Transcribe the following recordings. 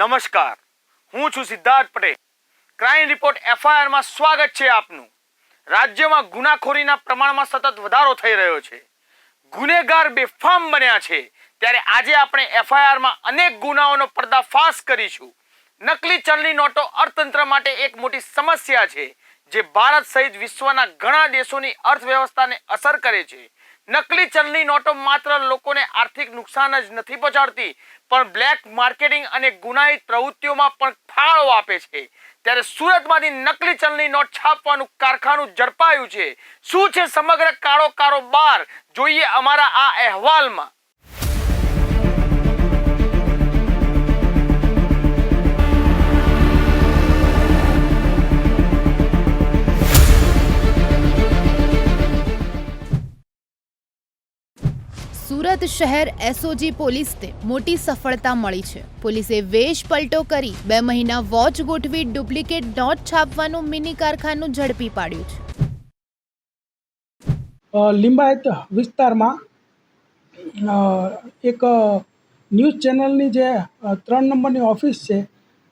નમસ્કાર. હું છું સિદ્ધાર્થ પટેલ. ક્રાઇમ રિપોર્ટ એફઆઈઆરમાં સ્વાગત છે આપનું. રાજ્યમાં ગુનાખોરીના પ્રમાણમાં સતત વધારો થઈ રહ્યો છે. ગુનેગાર બેફામ બન્યા છે. ત્યારે આજે આપણે એફઆઈઆરમાં અનેક ગુનાઓનો પર્દાફાશ કરીશું. નકલી ચલણી નોટો અર્થતંત્ર માટે એક મોટી સમસ્યા છે, જે ભારત સહિત વિશ્વના ઘણા દેશોની અર્થવ્યવસ્થાને અસર કરે છે. નકલી ચલણી નોટો માત્ર લોકોને આર્થિક નુકસાન જ નથી પહોંચાડતી, પણ બ્લેક માર્કેટિંગ અને ગુનાહિત પ્રવૃત્તિઓમાં પણ ફાળો આપે છે. ત્યારે સુરતમાંથી નકલી ચલણી નોટ છાપવાનું કારખાનું ઝડપાયું છે. શું છે સમગ્ર કાળો કારોબાર? જોઈએ અમારા આ અહેવાલમાં. સુરત શહેર એસઓજી પોલીસને મોટી સફળતા મળી છે. પોલીસે વેશ પલટો કરી બે મહિના વોચ ગોઠવી ડુપ્લિકેટ નોટ છાપવાનું મિની કારખાનું ઝડપી પાડ્યું છે. લિંબાયત વિસ્તારમાં એક ન્યૂઝ ચેનલની જે ત્રણ નંબરની ઓફિસ છે,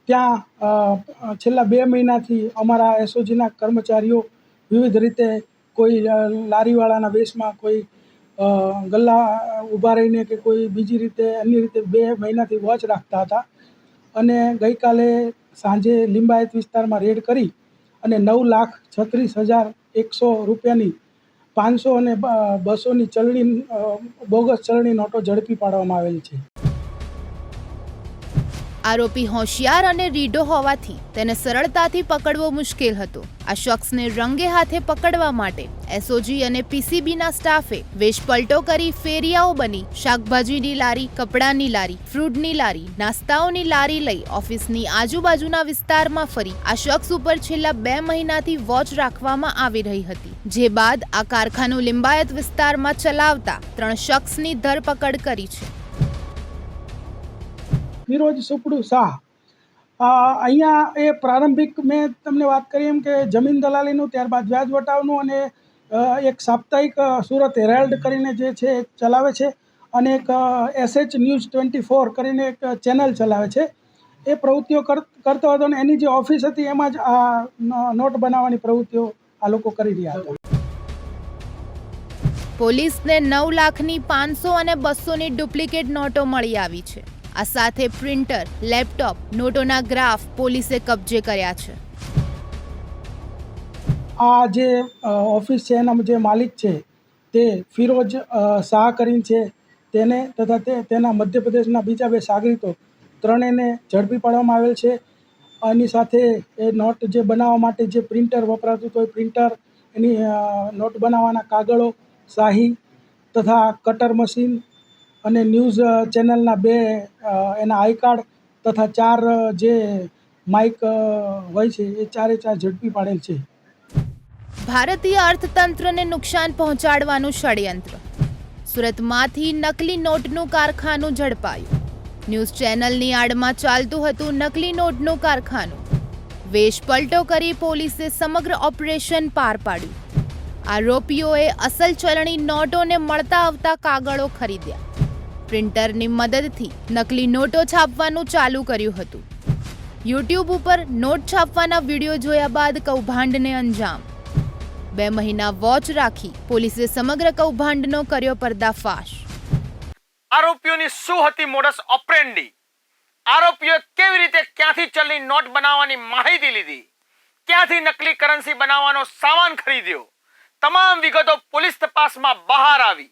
ત્યાં છેલ્લા બે મહિનાથી અમારા એસઓજીના કર્મચારીઓ વિવિધ રીતે કોઈ લારીવાળાના વેશમાં કોઈ ગલ્લા ઊભા રહીને કે કોઈ બીજી રીતે અન્ય રીતે બે મહિનાથી વોચ રાખતા હતા. અને ગઈકાલે સાંજે લિંબાયત વિસ્તારમાં રેડ કરી અને નવ લાખ છત્રીસ હજાર એકસો રૂપિયાની પાંચસો અને બસોની ચલણી બોગસ ચલણી નોટો ઝડપી પાડવામાં આવેલ છે. આરોપી હોશિયાર અને રીડો હોવાથી તેને સરળતાથી પકડવો મુશ્કેલ હતો. આ શખ્સને રંગે હાથે પકડવા માટે એસઓજી અને પીસીબીના સ્ટાફે વેશપલટો કરી ફેરિયાઓ બની, શાકભાજીની લારી, કપડાની લારી, ફ્રૂટની લારી, નાસ્તાઓની લારી લઈ ઓફિસની આજુબાજુના વિસ્તારમાં ફરી. આ શખ્સ ઉપર છેલ્લા બે મહિનાથી વોચ રાખવામાં આવી રહી હતી, જે બાદ આ કારખાનું લિંબાયત વિસ્તારમાં ચલાવતા ત્રણ શખ્સની ધરપકડ કરી છે. ફિરોજ સુપડુ શાહ. અહીંયા એ પ્રારંભિક મેં તમને વાત કરી એમ કે જમીન દલાલીનું, ત્યારબાદ વ્યાજ વટાવનું અને એક સાપ્તાહિક સુરત હેરાલ્ડ કરીને જે છે એ ચલાવે છે અને એક એસએચ ન્યૂઝ ટ્વેન્ટી ફોર કરીને એક ચેનલ ચલાવે છે. એ પ્રવૃત્તિઓ કર, કરતો હતો અને એની જે ઓફિસ હતી એમાં જ આ નોટ બનાવવાની પ્રવૃત્તિઓ આ લોકો કરી રહ્યા હતા. પોલીસને નવ લાખની પાંચસો અને બસોની ડુપ્લિકેટ નોટો મળી આવી છે. આ સાથે પ્રિન્ટર, લેપટોપ, નોટોના ગ્રાફ પોલીસે કબજે કર્યા છે. આ જે ઓફિસ છે એના જે માલિક છે, તે ફિરોજ શાહ કરીને છે. તેને તથા તે, તેના મધ્યપ્રદેશના બીજા બે સાગરીતો ત્રણેયને ઝડપી પાડવામાં આવેલ છે. આની સાથે એ નોટ જે બનાવવા માટે જે પ્રિન્ટર વપરાતું હતું, એ પ્રિન્ટર, એની નોટ બનાવવાના કાગળો, શાહી તથા કટર મશીન અને ન્યૂઝ ચેનલના બે એના આઈ કાર્ડ તથા ચાર જે માઇક હોય છે, એ ચારે ચાર ઝડપી પાડેલ છે. ભારતીય અર્થતંત્રને નુકસાન પહોંચાડવાનું ષડયંત્ર. સુરતમાંથી નકલી નોટનું કારખાનું ઝડપાયું. ન્યૂઝ ચેનલની આડમાં ચાલતું હતું નકલી નોટનું કારખાનું. વેશ પલટો કરી પોલીસે સમગ્ર ઓપરેશન પાર પાડ્યું. આરોપીઓએ અસલ ચલણી નોટોને મળતા આવતા કાગળો ખરીદ્યા. પ્રિન્ટરની મદદથી નકલી નોટો છાપવાનું ચાલુ કર્યું હતું. યુટ્યુબ ઉપર નોટ છાપવાના વીડિયો જોયા બાદ કૌભાંડને અંજામ. બે મહિના વોચ રાખી પોલીસે સમગ્ર કૌભાંડનો કર્યો પર્દાફાશ. આરોપીઓની શું હતી મોડસ ઓપરેન્ડી આરોપીઓ કેવી રીતે ક્યાંથી ચલની નોટ બનાવવાની માહિતી લીધી? ક્યાંથી નકલી કરન્સી બનાવવાનો સામાન ખરીદ્યો? તમામ વિગતો પોલીસ તપાસમાં બહાર આવી.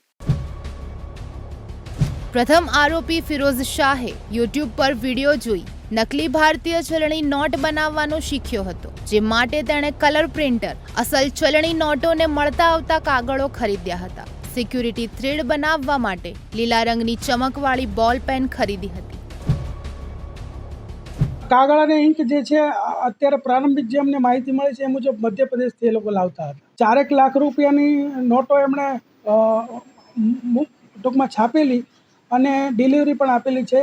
પ્રથમ આરોપી ફિરોઝ શાહે યુટ્યુબ પર વીડિયો જોઈ નકલી ભારતીય ચલણી નોટ બનાવવાનું શીખ્યો હતો, જે માટે તેણે કલર પ્રિન્ટર, અસલ ચલણી નોટોને મળતા આવતા કાગળો ખરીદ્યા હતા. સિક્યુરિટી થ્રેડ બનાવવા માટે લીલા રંગની ચમકવાળી બોલ પેન ખરીદી હતી. કાગળ અને ઇંક જે છે, અત્યારે પ્રારંભિક જે અમને માહિતી મળી છે એ મુજબ મધ્યપ્રદેશથી એ લોકો લાવતા હતા. ચારેક લાખ રૂપિયાની નોટો એમણે ટૂંકમાં છાપેલી અને ડિલિવરી પણ આપેલી છે.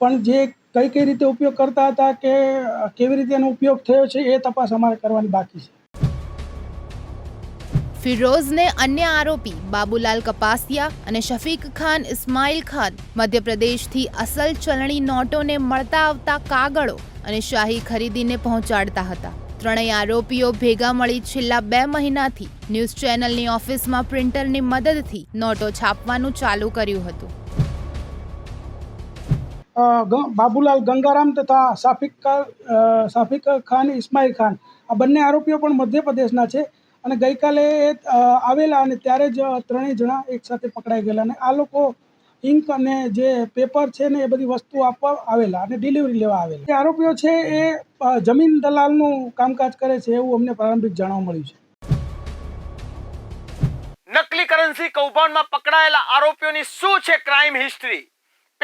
પણ જે કઈ કઈ રીતે ઉપયોગ કરતા હતા કે કેવી રીતે એનો ઉપયોગ થયો છે એ તપાસ અમારે કરવાની બાકી છે. ફિરોઝને અન્ય આરોપી બાબુલાલ કપાસિયા અને શફીક ખાન ઇસ્માઇલ ખાન મધ્યપ્રદેશથી અસલ ચલણી નોટોને મળતા આવતા કાગળો અને શાહી ખરીદીને પહોંચાડતા હતા. ત્રણેય આરોપીઓ ભેગા મળી છેલ્લા બે મહિનાથી ન્યૂઝ ચેનલની ઓફિસમાં પ્રિન્ટરની મદદથી નોટો છાપવાનું ચાલુ કર્યું હતું. બાબુલાલ ગંગારામ તથા સાફિક સાફિક ખાન, ઇસ્માઇલ ખાન. આ બંને આરોપીઓ પણ મધ્યપ્રદેશના છે અને ગઈકાલે આવેલા અને ત્યારે જ ત્રણેય જણા એકસાથે પકડાઈ ગયેલા અને આ લોકો ઇન્ક અને જે પેપર છે ને એ બધી વસ્તુ આપવા આવેલા અને ડિલિવરી લેવા આવેલા. આરોપીઓ છે એ જમીન દલાલનું કામકાજ કરે છે એવું અમને પ્રારંભિક જાણવા મળ્યું છે. નકલી કરન્સી કૌભાંડમાં પકડાયેલા આરોપીઓની શું છે ક્રાઇમ હિસ્ટ્રી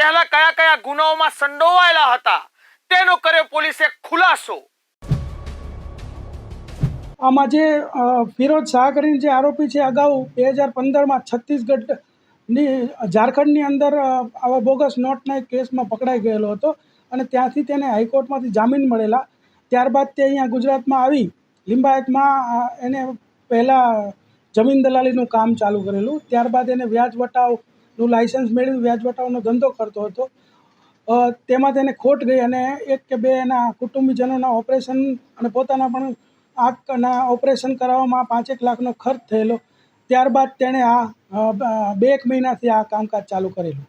પહેલા કયા કયા ગુનાઓમાં સંડોવાયેલા હતા, તેનો કર્યો પોલીસે ખુલાસો. આમાં જે ફિરોજ શાહ કરીને જે આરોપી છે અગાઉ, બે હજાર પંદરમાં છત્તીસગઢની, ઝારખંડની અંદર આવા બોગસ નોટના એક કેસમાં પકડાઈ ગયેલો હતો અને ત્યાંથી તેને હાઈકોર્ટમાંથી જામીન મળેલા. ત્યારબાદ તે અહીંયા ગુજરાતમાં આવી, લિંબાયતમાં એને પહેલાં જમીન દલાલીનું કામ ચાલુ કરેલું. ત્યારબાદ એને વ્યાજ વટાવનું લાઇસન્સ મેળવી વ્યાજ વટાવનો ધંધો કરતો હતો. તેમાં તેને ખોટ ગઈ અને એક કે બે એના કુટુંબીજનોના ઓપરેશન અને પોતાના પણ આંખના ઓપરેશન કરાવવામાં પાંચેક લાખનો ખર્ચ થયેલો. ત્યારબાદ તેણે આ બે એક મહિનાથી આ કામકાજ ચાલુ કરેલું.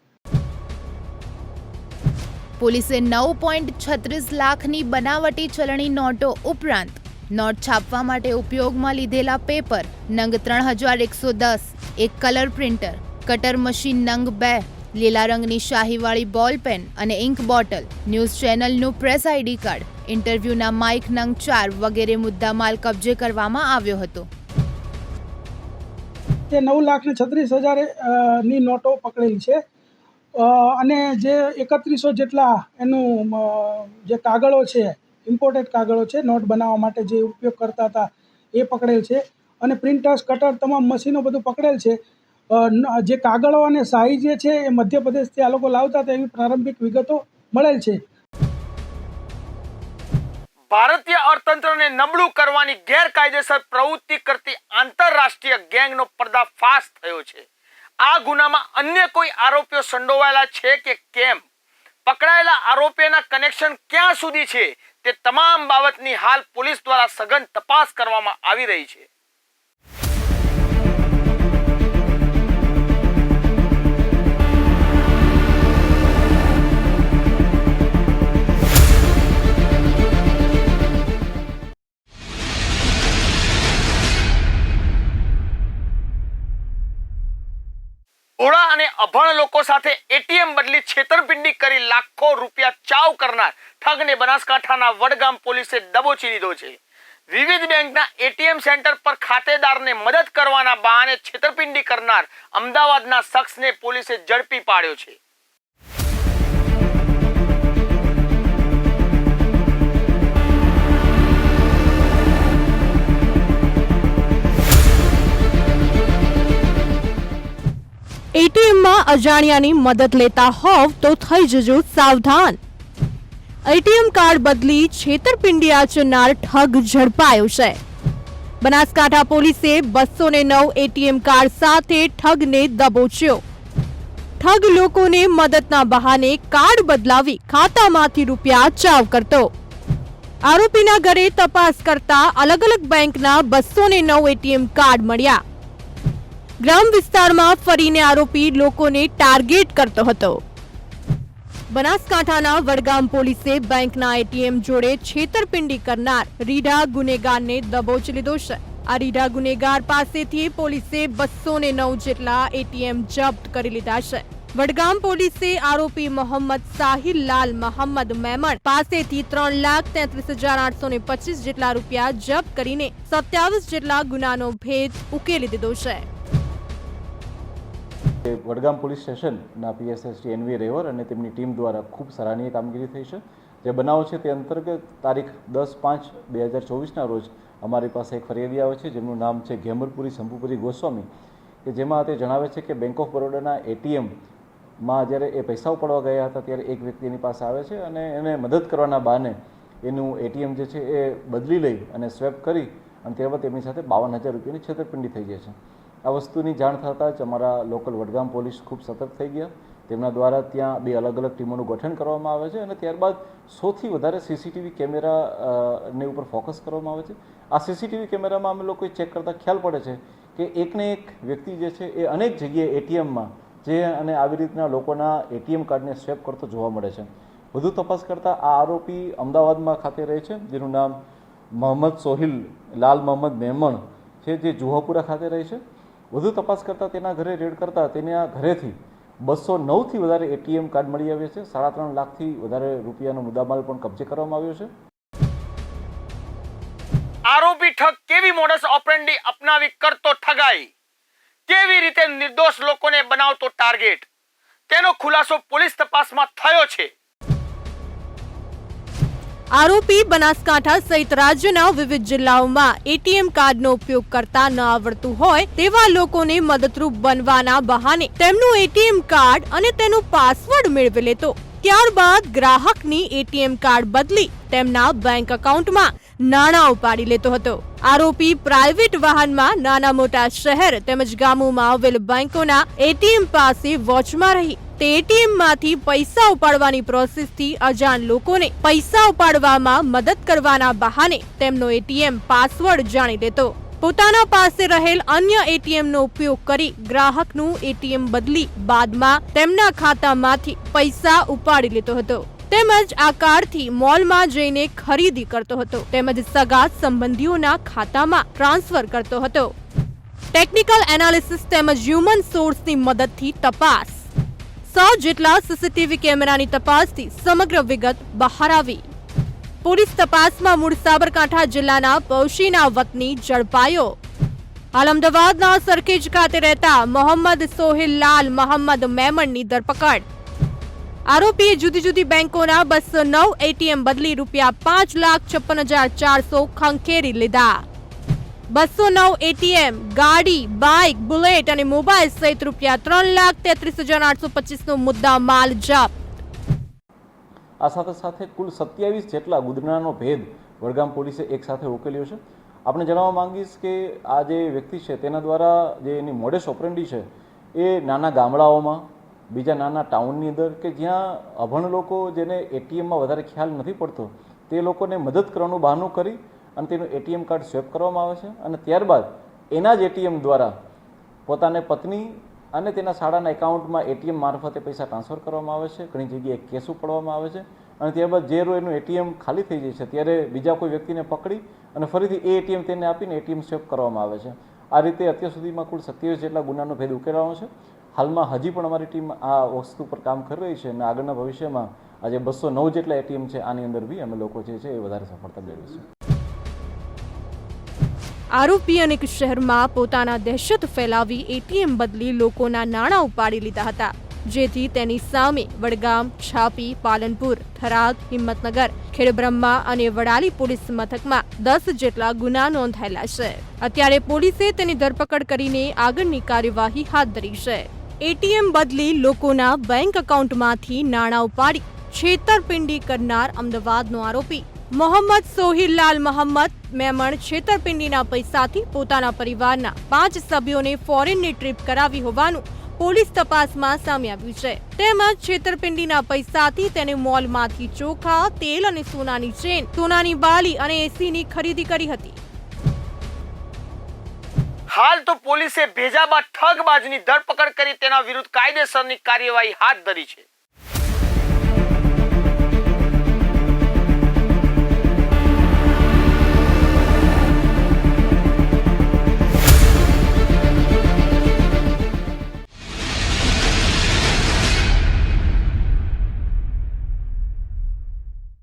પોલીસે નવ પોઈન્ટ છત્રીસ લાખની બનાવટી ચલણી નોટો ઉપરાંત નોટ છાપવા માટે ઉપયોગમાં લીધેલા પેપર, નંગ ત્રણ હજાર એકસો દસ, એક કલર પ્રિન્ટર કટર મશીન નંગ બે, લીલા રંગની શાહીવાળી બોલ પેન અને ઇન્ક બોટલ, ન્યૂઝ ચેનલનું પ્રેસ આઈડી કાર્ડ, ઇન્ટરવ્યૂના માઇક નંગ ચાર વગેરે મુદ્દામાલ કબજે કરવામાં આવ્યો હતો. તે નવ લાખ ને છત્રીસ હજારની નોટો પકડેલી છે. અને જે એકત્રીસો જેટલા એનું જે કાગળો છે ઇમ્પોર્ટેડ કાગળો છે, નોટ બનાવવા માટે જે ઉપયોગ કરતા હતા, એ પકડેલ છે. અને પ્રિન્ટર્સ કટર તમામ મશીનો બધું પકડેલ છે. જે કાગળો અને શાહી જે છે એ મધ્યપ્રદેશથી આ લોકો લાવતા હતા પ્રારંભિક વિગતો મળેલ છે. ભારતીય અર્થતંત્રને નબળું કરવાની ગેરકાયદેસર પ્રવૃત્તિ કરતી આંતરરાષ્ટ્રીય ગેંગનો પર્દાફાશ થયો છે. આ ગુનામાં અન્ય કોઈ આરોપીઓ સંડોવાયેલા છે કે કેમ? પકડાયેલા આરોપીઓના કનેક્શન ક્યાં સુધી છે? તે તમામ બાબતની હાલ પોલીસ દ્વારા સઘન તપાસ કરવામાં આવી રહી છે. ભોળા અને અભણ લોકો સાથે એટીએમ બદલી છેતરપિંડી કરી લાખો રૂપિયા ચાવ કરનાર ઠગને બનાસકાંઠાના વડગામ પોલીસે દબોચી લીધો છે. વિવિધ બેંકના એટીએમ સેન્ટર પર ખાતેદારને મદદ કરવાના બહાને છેતરપિંડી કરનાર અમદાવાદના શખ્સને પોલીસે ઝડપી પાડ્યો છે. એટીએમમાં અજાણ્યાની મદદ લેતા હોવ તો થઈ જજો સાવધાન. એટીએમ કાર્ડ બદલી છેતરપિંડી આચરનાર ઠગ ઝડપાયો છે. બનાસકાંઠા પોલીસે બસો ને નવ એટીએમ કાર્ડ સાથે ઠગને દબોચ્યો. ઠગ લોકોને મદદના બહાને કાર્ડ બદલાવી ખાતામાંથી રૂપિયા ચાવ કરતો. આરોપીના ઘરે તપાસ કરતા અલગ અલગ બેંકના બસો ને નવ એટીએમ કાર્ડ મળ્યા. ગ્રામ વિસ્તારમાં ફરીને આરોપી લોકોને ટાર્ગેટ કરતો હતો. બનાસકાંઠાના વડગામ પોલીસે બેંકના એટીએમ જોડે છેતરપિંડી કરનાર રીઢા ગુનેગારને દબોચી લીધો છે. આ રીઢા ગુનેગાર પાસેથી પોલીસે બસો ને નવ જેટલા એટીએમ જપ્ત કરી લીધા છે. વડગામ પોલીસે આરોપી મોહમ્મદ સાહિલ લાલ મોહમ્મદ મેમણ પાસેથી ત્રણ લાખ તેત્રીસ હજાર આઠસો ને પચીસ જેટલા રૂપિયા જપ્ત કરીને સત્યાવીસ જેટલા ગુનાનો ભેદ ઉકેલી દીધો છે. વડગામ પોલીસ સ્ટેશનના પીએસએસટી એનવી રેવર અને તેમની ટીમ દ્વારા ખૂબ સરાહનીય કામગીરી થઈ છે. જે બનાવ છે તે અંતર્ગત તારીખ દસ પાંચ બે હજાર ચોવીસના રોજ અમારી પાસે એક ફરિયાદી આવે છે, જેમનું નામ છે ઘેમરપુરી શંભુપુરી ગોસ્વામી, કે જેમાં તે જણાવે છે કે બેંક ઓફ બરોડાના એટીએમમાં જ્યારે એ પૈસા ઉપાડવા ગયા હતા, ત્યારે એક વ્યક્તિ એની પાસે આવે છે અને એને મદદ કરવાના બહાને એનું એટીએમ જે છે એ બદલી લઈ અને સ્વેપ કરી અને ત્યારબાદ તેમની સાથે બાવન હજાર રૂપિયાની છેતરપિંડી થઈ જાય છે. આ વસ્તુની જાણ થતાં જ અમારા લોકલ વડગામ પોલીસ ખૂબ સતર્ક થઈ ગયા. તેમના દ્વારા ત્યાં બે અલગ અલગ ટીમોનું ગઠન કરવામાં આવે છે અને ત્યારબાદ સૌથી વધારે સીસીટીવી કેમેરા ને ઉપર ફોકસ કરવામાં આવે છે. આ સીસીટીવી કેમેરામાં અમે લોકોએ ચેક કરતાં ખ્યાલ પડે છે કે એકને એક વ્યક્તિ જે છે એ અનેક જગ્યાએ એટીએમમાં જે અને આવી રીતના લોકોના એટીએમ કાર્ડને સ્વેપ કરતો જોવા મળે છે. વધુ તપાસ કરતાં આ આરોપી અમદાવાદમાં ખાતે રહે છે, જેનું નામ મોહમ્મદ સોહિલ, લાલ મોહમ્મદ મેમણ છે, જે જુહાપુરા ખાતે રહે છે. વધુ તપાસ કરતાં તેના ઘરે રેડ કરતાં તેના ઘરેથી બસો નવથી વધારે એટીએમ કાર્ડ મળી આવ્યા છે. સાડા ત્રણ લાખથી વધારે રૂપિયાનો મુદ્દામાલ પણ કબજે કરવામાં આવ્યો છે. આરોપી ઠગ કેવી મોડસ ઓપરેન્ડી અપનાવી કરતો ઠગાઈ? કેવી રીતે નિર્દોષ લોકોને બનાવતો ટાર્ગેટ તેનો ખુલાસો પોલીસ તપાસમાં થયો છે. આરોપી બનાસકાંઠા સહિત રાજ્યના વિવિધ જિલ્લાઓમાં એટીએમ કાર્ડનો ઉપયોગ કરતા ન આવડતું હોય તેવા લોકોને મદદરૂપ બનવાના બહાને તેમનું એટીએમ કાર્ડ અને તેનું પાસવર્ડ મેળવી લેતો. ત્યારબાદ ગ્રાહકની એટીએમ કાર્ડ બદલી તેમના બેંક એકાઉન્ટમાં નાણાં ઉપાડી લેતો હતો. આરોપી પ્રાઇવેટ વાહનમાં નાના મોટા શહેર તેમજ ગામોમાં આવેલ બેંકોના એટીએમ પાસે વોચમાં રહી તે એટીએમમાંથી પૈસા ઉપાડવાની પ્રોસેસથી અજાણ લોકોને પૈસા ઉપાડવામાં મદદ કરવાના બહાને તેમનો એટીએમ પાસવર્ડ જાણી લેતો પોતાના પાસે રહેલ અન્ય એટીએમ નો ઉપયોગ કરી ગ્રાહકનું એટીએમ બદલી બાદમાં તેમના ખાતામાંથી પૈસા ઉપાડી લેતો હતો. તેમજ આ કાર્ડથી મોલમાં જઈને ખરીદી કરતો હતો. તેમજ સગા સંબંધીઓના ખાતામાં ટ્રાન્સફર કરતો હતો. ટેકનિકલ એનાલિસિસ તેમજ હ્યુમન સોર્સની મદદથી તપાસ સો જેટલા સીસીટીવી કેમેરાની તપાસથી સમગ્ર વિગત બહાર આવી. પોલીસ તપાસમાં મૂળ સાબરકાંઠા જિલ્લાના પૌશીના વતની ઝડપાયો. હાલ અમદાવાદના સરખેજ ખાતે રહેતા મોહમ્મદ સોહિલ લાલ મોહમ્મદ મેમણની ધરપકડ. આરોપીએ જુદી જુદી બેંકોના બસો નવ એટીએમ બદલી રૂપિયા પાંચ લાખ છપ્પન હજાર ચારસો ખંખેરી લીધા. બસો નવ એટીએમ ગાડી, બાઇક, બુલેટ અને મોબાઈલ સહિત રૂપિયા ત્રણ લાખ તેત્રીસ હજાર આઠસો પચીસનો મુદ્દા માલ જપ્ત આ સાથે સાથે કુલ સત્યાવીસ જેટલા ગુદનાનો ભેદ વડગામ પોલીસે એક સાથે ઉકેલ્યો છે. આપણે જણાવવા માંગીશ કે આ જે વ્યક્તિ છે, તેના દ્વારા જે એની મોડેસ ઓપરેન્ડી છે, એ નાના ગામડાઓમાં, બીજા નાના ટાઉનની અંદર કે જ્યાં અભણ લોકો જેને એટીએમમાં વધારે ખ્યાલ નથી પડતો, તે લોકોને મદદ કરવાનું બહાનું કરી અને તેનું એટીએમ કાર્ડ સ્વેપ કરવામાં આવે છે અને ત્યારબાદ એના જ એટીએમ દ્વારા પોતાને પત્ની અને તેના શાળાના એકાઉન્ટમાં એટીએમ મારફતે પૈસા ટ્રાન્સફર કરવામાં આવે છે. ઘણી જગ્યાએ કેસ ઉપાડવામાં આવે છે અને ત્યારબાદ જે રો એનું એટીએમ ખાલી થઈ જાય છે ત્યારે બીજા કોઈ વ્યક્તિને પકડી અને ફરીથી એ એટીએમ તેને આપીને એટીએમ સ્વેપ કરવામાં આવે છે. આ રીતે અત્યાર સુધીમાં કુલ સત્યાવીસ જેટલા ગુનાનો ભેદ ઉકેલાવાનો છે. હાલમાં હજી પણ અમારી ટીમ આ વસ્તુ પર કામ કરી રહી છે અને આગળના ભવિષ્યમાં આજે બસો નવ જેટલા એટીએમ છે આની અંદર બી અમે લોકો જે છે એ વધારે સફળતા મેળવીશું. આરોપી અનેક શહેરમાં પોતાના દહેશત ફેલાવી એટીએમ બદલી લોકોના નાણાં ઉપાડી લીધા હતા, જેથી તેની સામે વડગામ, છાપી, પાલનપુર, થરાદ, હિંમતનગર, ખેડબ્રહ્મા અને વડાલી પોલીસ મથકમાં દસ જેટલા ગુના નોંધાયેલા છે. અત્યારે પોલીસે તેની ધરપકડ કરીને આગળની કાર્યવાહી હાથ ધરી છે. એટીએમ બદલી લોકોના બેંક એકાઉન્ટમાંથી નાણાં ઉપાડી છેતરપિંડી કરનાર અમદાવાદનો આરોપી મોહમ્મદ સોહિરલાલ મોહમ્મદ મેમણ છેતરપિંડીના પૈસાથી પોતાના પરિવારના પાંચ સભ્યોને ફોરેનની ટ્રીપ કરાવી હોવાનું પોલીસ તપાસમાં સામે આવ્યું છે. તેમજ છેતરપિંડીના પૈસાથી તેને મોલમાંથી ચોખા, તેલ અને સોનાની ચેન, સોનાની બાલી અને એસીની ખરીદી કરી હતી. હાલ તો પોલીસે ભેજામાં ઠગબાજની ધરપકડ કરી તેના વિરુદ્ધ કાયદેસરની કાર્યવાહી હાથ ધરી છે.